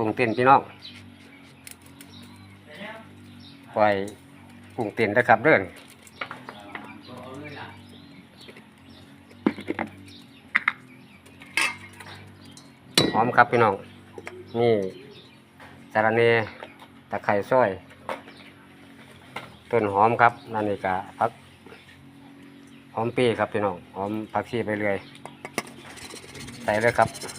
กุ้งเต้นพี่น้องปล่อยกุ้งเต้นนะครับเด้อนหอมครับพี่น้อง นี่สาระเนตะไคร้ซอยต้นหอมครับนั่นนี่กะพักหอมปีครับพี่น้องหอมผักชีไปเรื่อยใส่เลยครับ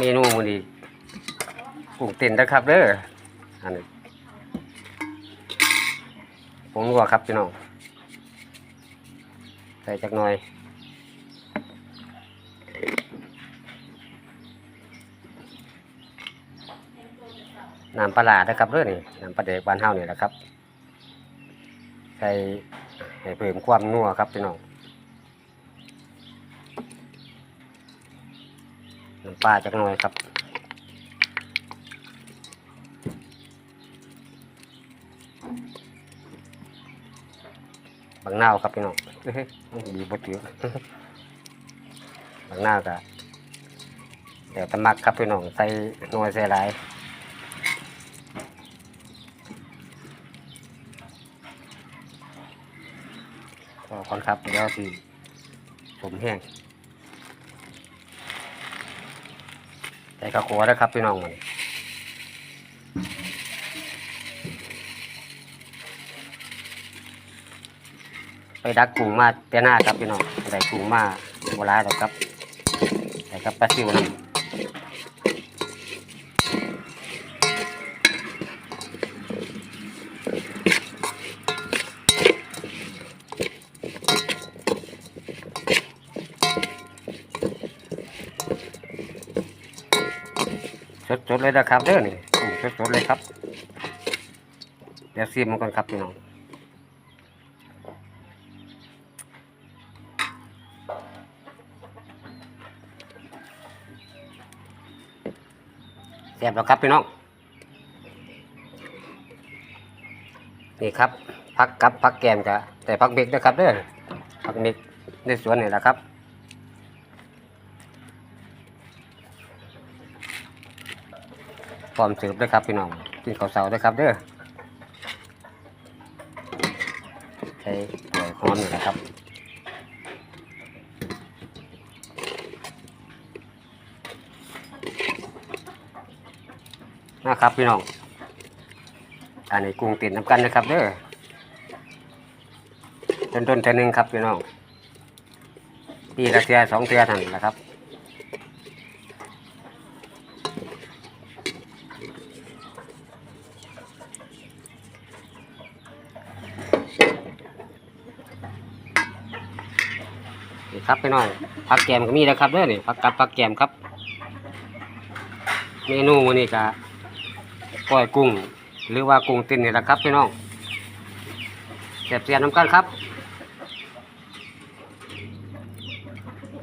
เมนูมันดีกุ้งเต้นนะครับเด้ออันนี้ผมรัวครับพี่น้องใส่จักหน่อยน้ำปลาร้านะครับเด้อนี่น้ำปลาเด็กบ้านเฮานี่แหละครับ ใส่ให้เพิ่มความนัวครับพี่น้องน้ำ ปลาจักหน่อยครับบางนาวครับพี่น้องดีบดเยอะบางนาก็เดี๋ยวตะมักครับพี่น้องใส่หน่วยใส่หลายก็ก่อนครับเดี๋ยวสิผมแห้ง ใส่กระโขัวนะครับพี่น้องมันไปดักกุ้งมาเตี้ยหน้าครับพี่น้องได้กุ้งมาโบราณแล้วครับใส่กับปลาซิวนะ สดๆเลยนะครับเด้อนี่สดๆเลยครับเดี๋ยวซีมมันก่อนครับพี่น้องแซ่บแล้วครับพี่น้องนี่ครับพักกับพักแกมกะแต่พักเบกนะครับเด้อพักเบกในสวนนี่แหละครับ พร้อมเสิร์ฟด้วยครับพี่น้องกินข้าวเสาด้วยครับเด้อใช้ถ้วยหอมนี่แหละครับนะครับพี่น้อง อันนี้กุ้งติดน้ำกันนะครับเด้อต้นต้นๆเท่านึงครับพี่น้องปีละเทียสองเทียท่านั้นแหละครับ นี่ครับพี่น้องผักแกมก็มีนะครับเด้อนี่ผักกับผักแกมครับ เมนูวันนี้ก็ก้อยกุ้ง หรือว่ากุ้งตินนี่แหละครับพี่น้องเสียบเสียน้ำกันครับ